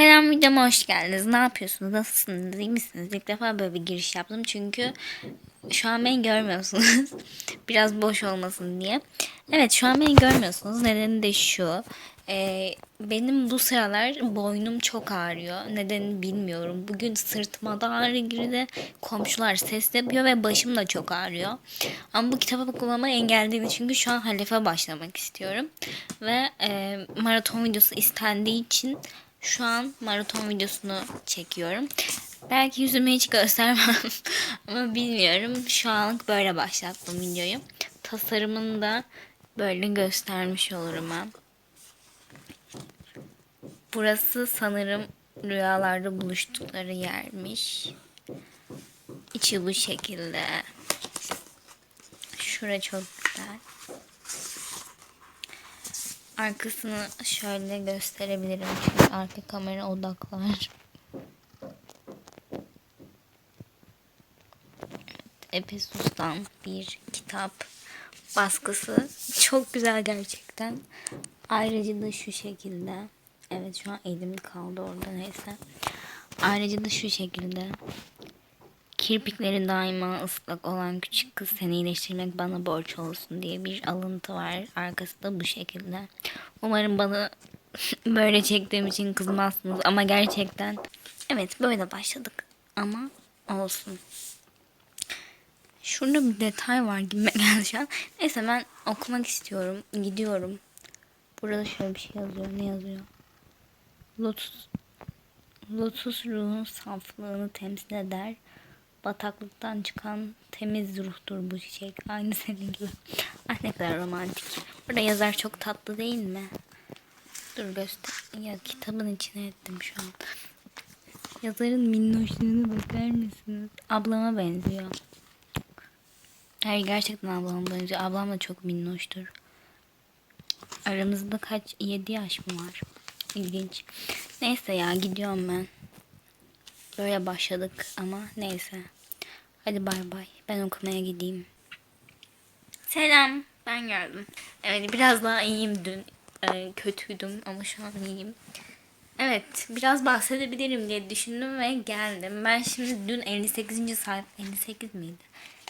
Selam videoma hoş geldiniz. Ne yapıyorsunuz? Nasılsınız? İyi misiniz? İlk defa böyle bir giriş yaptım çünkü şu an beni görmüyorsunuz. Biraz boş olmasın diye. Evet şu an beni görmüyorsunuz. Nedeni de şu. Ee, benim bu sıralar boynum çok ağrıyor. Nedenini bilmiyorum. Bugün sırtıma da ağrı girdi. Komşular ses yapıyor ve başım da çok ağrıyor. Ama bu kitabı okumama engelledi çünkü şu an halefe başlamak istiyorum. Ve e, maraton videosu istendiği için şu an maraton videosunu çekiyorum. Belki yüzümü hiç göstermem ama bilmiyorum. Şu anlık böyle başlattım videoyu. Tasarımını da böyle göstermiş olurum ben. Burası sanırım rüyalarda buluştukları yermiş. İçi bu şekilde. Şura çok güzel. Arkasını şöyle gösterebilirim çünkü arka kamera odaklar. Epesus'tan bir kitap baskısı. Çok güzel gerçekten. Ayrıca da şu şekilde. Evet şu an elim kaldı orada neyse. Ayrıca da şu şekilde. Kirpikleri daima ıslak olan küçük kız seni iyileştirmek bana borç olsun diye bir alıntı var. Arkası da bu şekilde. Umarım bana böyle çektiğim için kızmazsınız ama gerçekten evet böyle başladık ama olsun. Şurada bir detay var gibi geldi şu an. Neyse ben okumak istiyorum. Gidiyorum. Burada şöyle bir şey yazıyor. Ne yazıyor? Lotus Lotus ruhun saflığını temsil eder. Bataklıktan çıkan temiz ruhtur bu çiçek. Aynı senin gibi. Ah ne kadar romantik. Burada yazar çok tatlı değil mi? Dur göster. Ya kitabın içine ettim şu an. Yazarın minnoşluğuna bakar mısınız? Ablama benziyor. Hayır gerçekten ablama benziyor. Ablam da çok minnoştur. Aramızda kaç? 7 yaş mı var? İlginç. Neyse ya gidiyorum ben. Böyle başladık ama neyse. Hadi bay bay. Ben okumaya gideyim. Selam. Ben geldim. Evet biraz daha iyiyim dün. Ee, kötüydüm ama şu an iyiyim. Evet biraz bahsedebilirim diye düşündüm ve geldim. Ben şimdi dün 58. sayfa 58 miydi?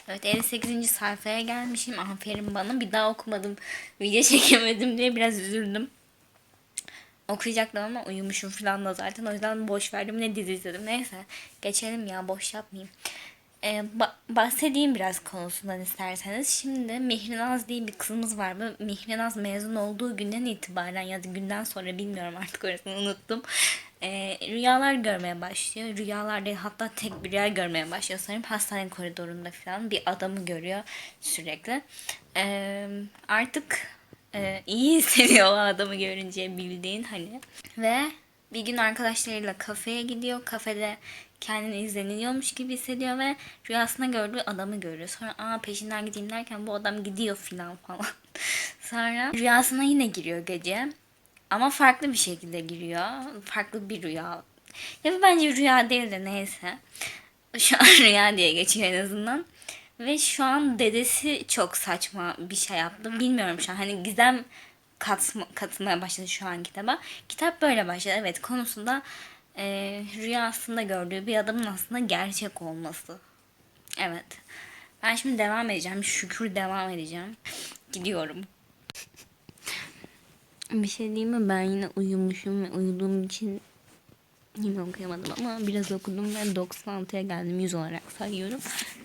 Evet 58. sayfaya gelmişim. Aferin bana. Bir daha okumadım. Video çekemedim diye biraz üzüldüm. Okuyacaktım ama uyumuşum falan da zaten. O yüzden boş verdim. Ne dizi izledim. Neyse geçelim ya boş yapmayayım. Ee, ba- bahsedeyim biraz konusundan isterseniz. Şimdi Mihrinaz diye bir kızımız var. Bu Mihrinaz mezun olduğu günden itibaren ya da günden sonra bilmiyorum artık orasını unuttum. Ee, rüyalar görmeye başlıyor. Rüyalarda hatta tek bir rüya görmeye başlıyor sanırım. Hastane koridorunda falan bir adamı görüyor sürekli. Ee, artık e, iyi hissediyor o adamı görünce bildiğin hani. Ve bir gün arkadaşlarıyla kafeye gidiyor. Kafede kendini izleniyormuş gibi hissediyor ve rüyasında gördüğü adamı görüyor. Sonra aa peşinden gideyim derken bu adam gidiyor filan falan. Sonra rüyasına yine giriyor gece. Ama farklı bir şekilde giriyor. Farklı bir rüya. Ya bence rüya değil de neyse. Şu an rüya diye geçiyor en azından. Ve şu an dedesi çok saçma bir şey yaptı. Bilmiyorum şu an hani gizem katma, katmaya başladı şu an kitaba. Kitap böyle başladı. Evet konusunda e, rüyasında gördüğü bir adamın aslında gerçek olması. Evet. Ben şimdi devam edeceğim. Şükür devam edeceğim. Gidiyorum. Bir şey diyeyim mi? Ben yine uyumuşum ve uyuduğum için yine okuyamadım ama biraz okudum ve 96'ya geldim 100 olarak sayıyorum.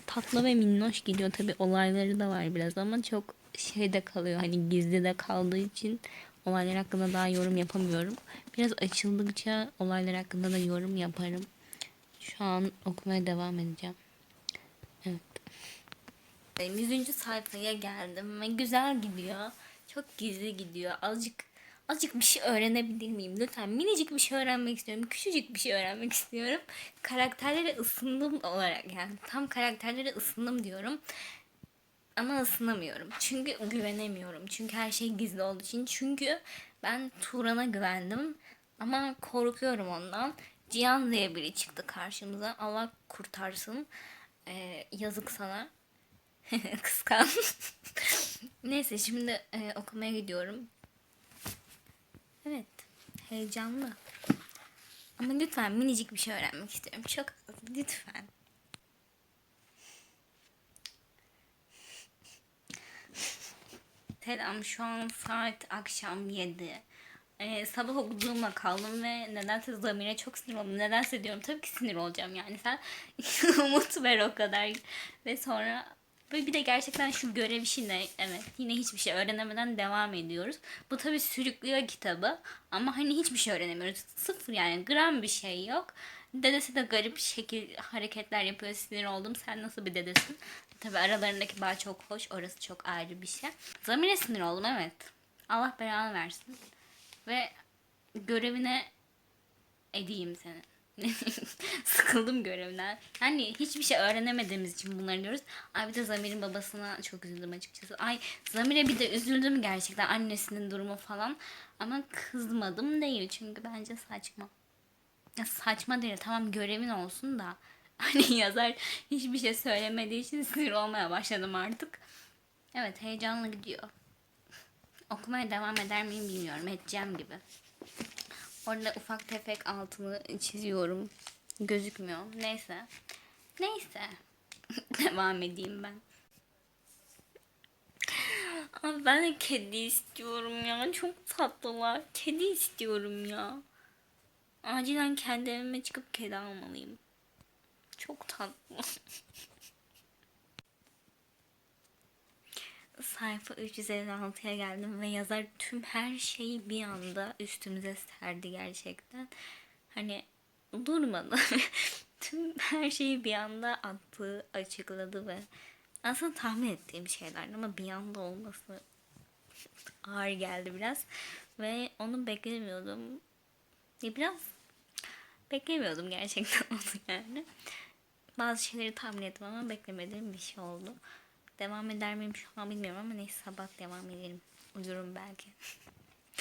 Tatlı ve minnoş gidiyor. Tabi olayları da var biraz ama çok şeyde kalıyor. Hani gizli de kaldığı için olaylar hakkında daha yorum yapamıyorum. Biraz açıldıkça olaylar hakkında da yorum yaparım. Şu an okumaya devam edeceğim. Evet. 100. sayfaya geldim ve güzel gidiyor. Çok gizli gidiyor. Azıcık azıcık bir şey öğrenebilir miyim? Lütfen minicik bir şey öğrenmek istiyorum. Küçücük bir şey öğrenmek istiyorum. Karakterlere ısındım olarak yani tam karakterlere ısındım diyorum. Ama ısınamıyorum. Çünkü güvenemiyorum. Çünkü her şey gizli olduğu için. Çünkü ben Turan'a güvendim. Ama korkuyorum ondan. Cihan diye biri çıktı karşımıza. Allah kurtarsın. Ee, yazık sana. Kıskan. Neyse şimdi e, okumaya gidiyorum. Evet. Heyecanlı. Ama lütfen minicik bir şey öğrenmek istiyorum. Çok az lütfen. Selam şu an saat akşam 7. Ee, sabah okuduğumla kaldım ve nedense zamire çok sinir oldum. Nedense diyorum tabii ki sinir olacağım yani sen umut ver o kadar. Ve sonra böyle bir de gerçekten şu görev işinde evet yine hiçbir şey öğrenemeden devam ediyoruz. Bu tabii sürüklüyor kitabı ama hani hiçbir şey öğrenemiyoruz. Sıfır yani gram bir şey yok. Dedesi de garip şekil hareketler yapıyor. Sinir oldum. Sen nasıl bir dedesin? Tabii aralarındaki bağ çok hoş. Orası çok ayrı bir şey. Zamir'e sinir oldum evet. Allah belanı versin. Ve görevine edeyim seni. Sıkıldım görevinden. Hani hiçbir şey öğrenemediğimiz için bunları diyoruz. Ay bir de Zamir'in babasına çok üzüldüm açıkçası. Ay Zamir'e bir de üzüldüm gerçekten annesinin durumu falan. Ama kızmadım değil çünkü bence saçma. Ya saçma değil tamam görevin olsun da. Hani yazar hiçbir şey söylemediği için sinir olmaya başladım artık. Evet heyecanlı gidiyor. Okumaya devam eder miyim bilmiyorum. Edeceğim gibi. Orada ufak tefek altını çiziyorum. Gözükmüyor. Neyse. Neyse. devam edeyim ben. Abi ben de kedi istiyorum ya. Çok tatlılar. Kedi istiyorum ya. Acilen kendi evime çıkıp kedi almalıyım. Çok tatlı. Sayfa 356'ya geldim ve yazar tüm her şeyi bir anda üstümüze serdi gerçekten. Hani durmadı. tüm her şeyi bir anda attı, açıkladı ve aslında tahmin ettiğim şeylerdi ama bir anda olması ağır geldi biraz. Ve onu beklemiyordum. Ya biraz beklemiyordum gerçekten onu yani. Bazı şeyleri tahmin ettim ama beklemediğim bir şey oldu. Devam eder miyim şu an bilmiyorum ama neyse sabah devam ederim. Uyurum belki.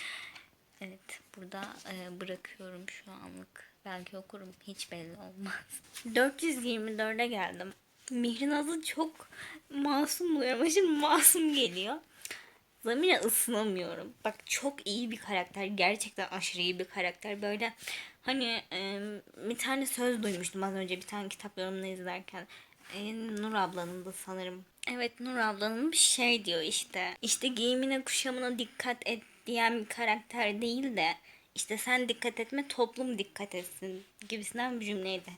evet burada e, bırakıyorum şu anlık. Belki okurum hiç belli olmaz. 424'e geldim. Mihrinaz'ı çok masum buluyorum. ama Şimdi masum geliyor. Zamir'e ısınamıyorum. Bak çok iyi bir karakter. Gerçekten aşırı iyi bir karakter. Böyle hani e, bir tane söz duymuştum az önce bir tane kitap yorumunu izlerken. E, Nur ablanın da sanırım. Evet Nur ablanın bir şey diyor işte. İşte giyimine kuşamına dikkat et diyen bir karakter değil de işte sen dikkat etme toplum dikkat etsin gibisinden bir cümleydi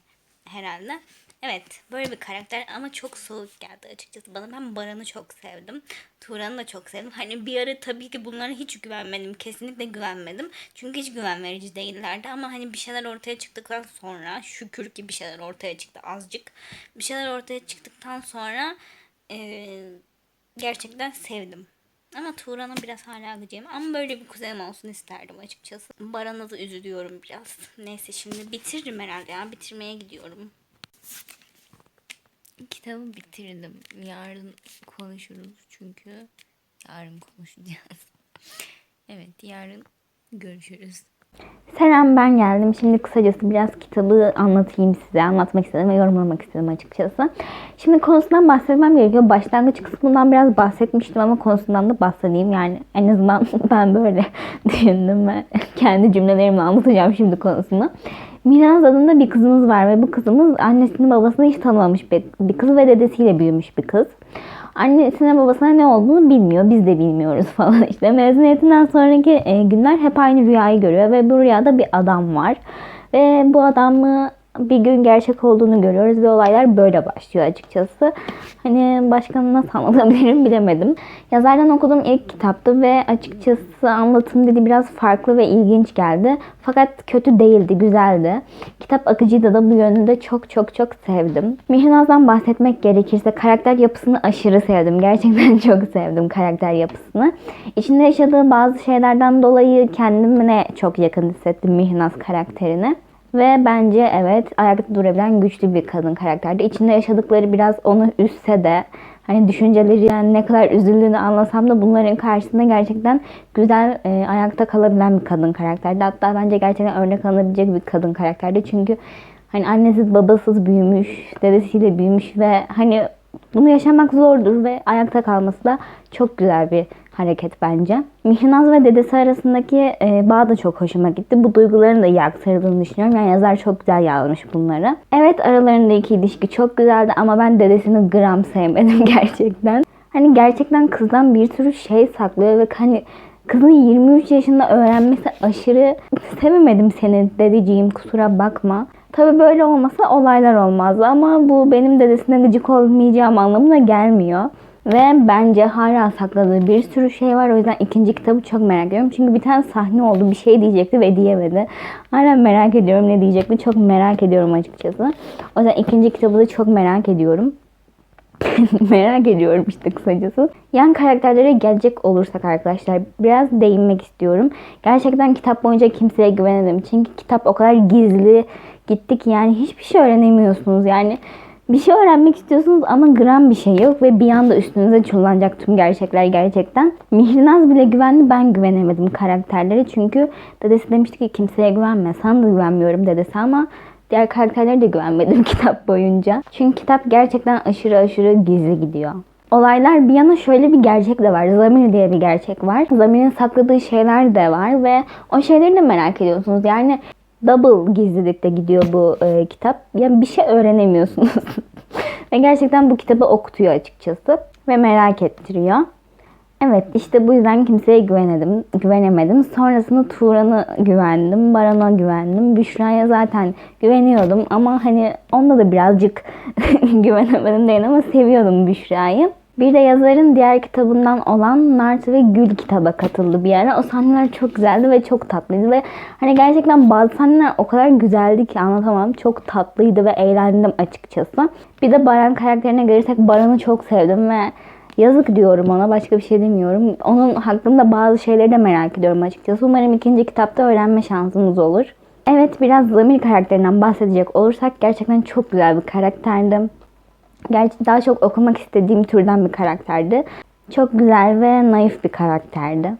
herhalde. Evet böyle bir karakter ama çok soğuk geldi açıkçası bana. Ben Baran'ı çok sevdim. Turan'ı da çok sevdim. Hani bir ara tabii ki bunlara hiç güvenmedim. Kesinlikle güvenmedim. Çünkü hiç güven verici değillerdi. Ama hani bir şeyler ortaya çıktıktan sonra şükür ki bir şeyler ortaya çıktı azıcık. Bir şeyler ortaya çıktıktan sonra eee, gerçekten sevdim. Ama Turan'a biraz hala gıcığım. Ama böyle bir kuzenim olsun isterdim açıkçası. Baran'a da üzülüyorum biraz. Neyse şimdi bitiririm herhalde ya. Bitirmeye gidiyorum. Kitabı bitirdim. Yarın konuşuruz çünkü yarın konuşacağız. Evet yarın görüşürüz. Selam ben geldim. Şimdi kısacası biraz kitabı anlatayım size. Anlatmak istedim ve yorumlamak istedim açıkçası. Şimdi konusundan bahsetmem gerekiyor. Başlangıç kısmından biraz bahsetmiştim ama konusundan da bahsedeyim. Yani en azından ben böyle düşündüm ve kendi cümlelerimle anlatacağım şimdi konusunu. Miraz adında bir kızımız var ve bu kızımız annesini babasını hiç tanımamış bir, bir kız ve dedesiyle büyümüş bir kız. Annesine babasına ne olduğunu bilmiyor. Biz de bilmiyoruz falan işte. Mezuniyetinden sonraki e, günler hep aynı rüyayı görüyor ve bu rüyada bir adam var. Ve bu adamı bir gün gerçek olduğunu görüyoruz ve olaylar böyle başlıyor açıkçası. Hani başka nasıl anlatabilirim bilemedim. Yazardan okuduğum ilk kitaptı ve açıkçası anlatım dili biraz farklı ve ilginç geldi. Fakat kötü değildi, güzeldi. Kitap akıcıydı da bu yönünde çok çok çok sevdim. Mihrinaz'dan bahsetmek gerekirse karakter yapısını aşırı sevdim. Gerçekten çok sevdim karakter yapısını. İçinde yaşadığı bazı şeylerden dolayı kendime çok yakın hissettim Mihrinaz karakterini. Ve bence evet ayakta durabilen güçlü bir kadın karakterdi. İçinde yaşadıkları biraz onu üzse de hani düşünceleri yani ne kadar üzüldüğünü anlasam da bunların karşısında gerçekten güzel e, ayakta kalabilen bir kadın karakterdi. Hatta bence gerçekten örnek alınabilecek bir kadın karakterdi. Çünkü hani annesiz babasız büyümüş, dedesiyle büyümüş ve hani bunu yaşamak zordur ve ayakta kalması da çok güzel bir hareket bence. Mihrinaz ve dedesi arasındaki e, bağ da çok hoşuma gitti. Bu duyguların da iyi aktardığını düşünüyorum. Yani yazar çok güzel yazmış bunları. Evet aralarındaki ilişki çok güzeldi ama ben dedesini gram sevmedim gerçekten. Hani gerçekten kızdan bir sürü şey saklıyor ve hani kızın 23 yaşında öğrenmesi aşırı sevemedim seni dedeciğim kusura bakma. Tabi böyle olmasa olaylar olmazdı ama bu benim dedesine gıcık olmayacağım anlamına gelmiyor. Ve bence hala sakladığı bir sürü şey var. O yüzden ikinci kitabı çok merak ediyorum. Çünkü bir tane sahne oldu. Bir şey diyecekti ve diyemedi. Hala merak ediyorum ne diyecekti. Çok merak ediyorum açıkçası. O yüzden ikinci kitabı da çok merak ediyorum. merak ediyorum işte kısacası. Yan karakterlere gelecek olursak arkadaşlar biraz değinmek istiyorum. Gerçekten kitap boyunca kimseye güvenemedim. Çünkü kitap o kadar gizli gittik yani hiçbir şey öğrenemiyorsunuz. Yani bir şey öğrenmek istiyorsunuz ama gram bir şey yok ve bir anda üstünüze çullanacak tüm gerçekler gerçekten. Mihrinaz bile güvenli ben güvenemedim karakterlere çünkü dedesi demişti ki kimseye güvenme sana da güvenmiyorum dedesi ama diğer karakterlere de güvenmedim kitap boyunca. Çünkü kitap gerçekten aşırı aşırı gizli gidiyor. Olaylar bir yana şöyle bir gerçek de var. Zamir diye bir gerçek var. Zamir'in sakladığı şeyler de var ve o şeyleri de merak ediyorsunuz. Yani double gizlilikte gidiyor bu e, kitap. Yani bir şey öğrenemiyorsunuz. ve gerçekten bu kitabı okutuyor açıkçası ve merak ettiriyor. Evet işte bu yüzden kimseye güvenedim, güvenemedim. Sonrasında Turan'a güvendim, Baran'a güvendim. Büşra'ya zaten güveniyordum ama hani onda da birazcık güvenemedim değil ama seviyordum Büşra'yı. Bir de yazarın diğer kitabından olan Nart ve Gül kitaba katıldı bir ara. O sahneler çok güzeldi ve çok tatlıydı ve hani gerçekten bazı sahneler o kadar güzeldi ki anlatamam. Çok tatlıydı ve eğlendim açıkçası. Bir de Baran karakterine gelirsek Baran'ı çok sevdim ve yazık diyorum ona başka bir şey demiyorum. Onun hakkında bazı şeyleri de merak ediyorum açıkçası. Umarım ikinci kitapta öğrenme şansımız olur. Evet biraz Zamir karakterinden bahsedecek olursak gerçekten çok güzel bir karakterdi. Gerçi daha çok okumak istediğim türden bir karakterdi. Çok güzel ve naif bir karakterdi.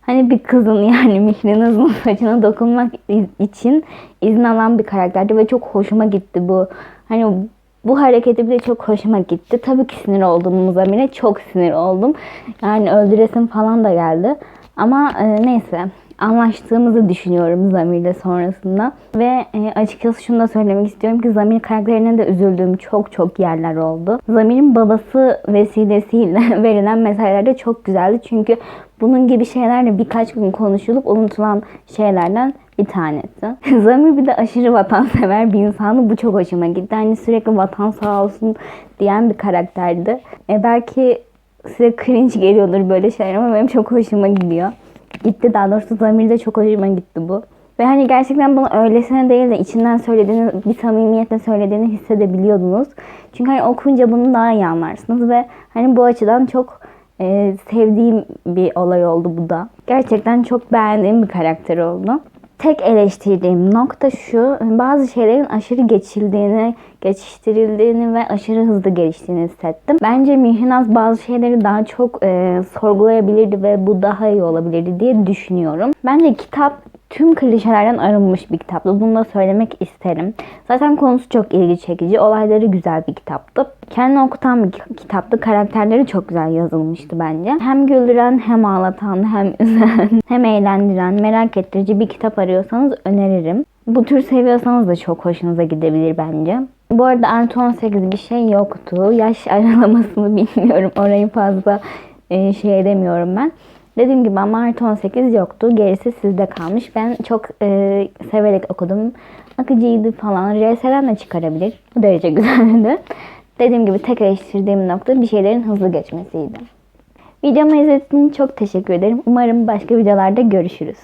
Hani bir kızın yani Mihrinaz'ın saçına dokunmak için izin alan bir karakterdi ve çok hoşuma gitti bu. Hani bu hareketi bile çok hoşuma gitti. Tabii ki sinir oldum Muzamil'e. Çok sinir oldum. Yani öldüresim falan da geldi. Ama e, neyse anlaştığımızı düşünüyorum Zamir'le sonrasında. Ve e, açıkçası şunu da söylemek istiyorum ki Zamir karakterine de üzüldüğüm çok çok yerler oldu. Zamir'in babası vesilesiyle verilen mesajlar da çok güzeldi. Çünkü bunun gibi şeylerle birkaç gün konuşulup unutulan şeylerden bir tanesi. Zamir bir de aşırı vatansever bir insandı. Bu çok hoşuma gitti. Hani sürekli vatan sağ olsun diyen bir karakterdi. E belki size cringe geliyordur böyle şeyler ama benim çok hoşuma gidiyor gitti. Daha doğrusu Zamir'de çok hoşuma gitti bu. Ve hani gerçekten bunu öylesine değil de içinden söylediğini, bir samimiyetle söylediğini hissedebiliyordunuz. Çünkü hani okuyunca bunu daha iyi anlarsınız ve hani bu açıdan çok e, sevdiğim bir olay oldu bu da. Gerçekten çok beğendiğim bir karakter oldu. Tek eleştirdiğim nokta şu, bazı şeylerin aşırı geçildiğini, geçiştirildiğini ve aşırı hızlı geliştiğini hissettim. Bence Mihrinaz bazı şeyleri daha çok e, sorgulayabilirdi ve bu daha iyi olabilirdi diye düşünüyorum. Bence kitap tüm klişelerden arınmış bir kitaptı. Bunu da söylemek isterim. Zaten konusu çok ilgi çekici. Olayları güzel bir kitaptı. Kendini okutan bir kitaptı. Karakterleri çok güzel yazılmıştı bence. Hem güldüren hem ağlatan hem üzen hem eğlendiren merak ettirici bir kitap arıyorsanız öneririm. Bu tür seviyorsanız da çok hoşunuza gidebilir bence. Bu arada artı 18 bir şey yoktu. Yaş aralamasını bilmiyorum. Orayı fazla e, şey edemiyorum ben. Dediğim gibi ama artı 18 yoktu. Gerisi sizde kalmış. Ben çok e, severek okudum. Akıcıydı falan. RS'den de çıkarabilir. Bu derece güzeldi. Dediğim gibi tek eleştirdiğim nokta bir şeylerin hızlı geçmesiydi. Videomu izlediğiniz için çok teşekkür ederim. Umarım başka videolarda görüşürüz.